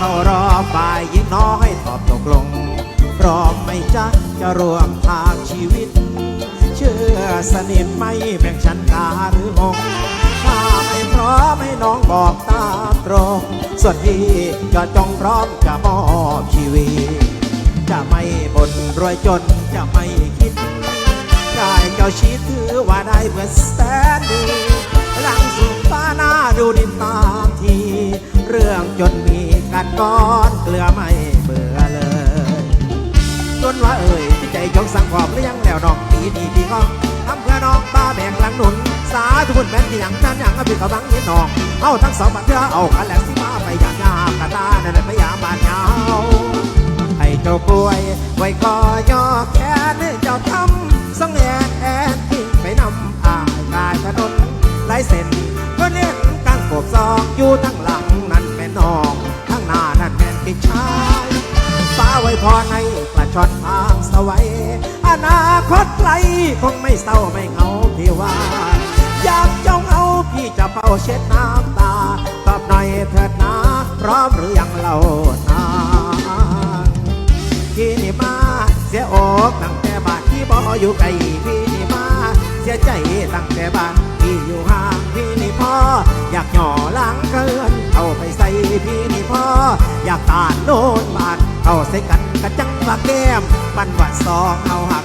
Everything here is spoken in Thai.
เขารอฝ่ายหญิงน้อยตอบตกลงพร้อมไหม่จ๊ะจะร่วมทางชีวิต เชื่อสนิทไม่แบ่งฉันตาหรืองงถ้าไม่พร้อมให้น้องบอกตามตรง ส่วนพี่ก็จงพร้อมจะมอบชีวิต จะไม่บ่นรวยจนจะไม่คิดได้เจ้าชีถือว่าได้เพื่อแสนดีหลังสู่ฟ้าหน้าดูดินตามที เรื่องจน ผัดก้อนเกลือไม่เบื่อเลยจนว่าเอ่ยที่ใจจงสั่งความหรือยังแล้วน้องปีดีพี่ง้องทำเพื่อน้องป้าแบกหลังหนุน สาธุบุญแม่นที่หยังนั้นยังก็พี่เขาบังยินน้องเอาทั้งสองบัดเทือเอากันแหลกสิมาไปหยาบยาบกะตานั่นพยายามบานยาวให้เจ้าป่วยไว้ก็ย่อแขนเจ้าทำสงแอนแอนทิ้งไปนำอายกายถนนหลายเส้นก็เล่นกังกบซองอยู่ทั้งหลั พรให้ปลาช่อนทางสวัยอนาคตไกลคงไม่เศร้าไม่เหงาพี่ว่า อยากจ้องเอาพี่จะเป่าเช็ดน้ำตาตอบหน่อยเถิดนะพร้อมหรือยังเล่านางพี่นี่มาเสียอกตั้งแต่บ้านที่บ่อยู่ไกลพี่นี่มาเสียใจตั้งแต่บ้านที่อยู่ห่างพี่นี่พ่ออยากหย่อหลังเกินเอาไปใส่พี่นี่พ่ออยากตานโน่นบาด เอาใส่กันกระจังว่าแก้มปันว่าสองเอาหัก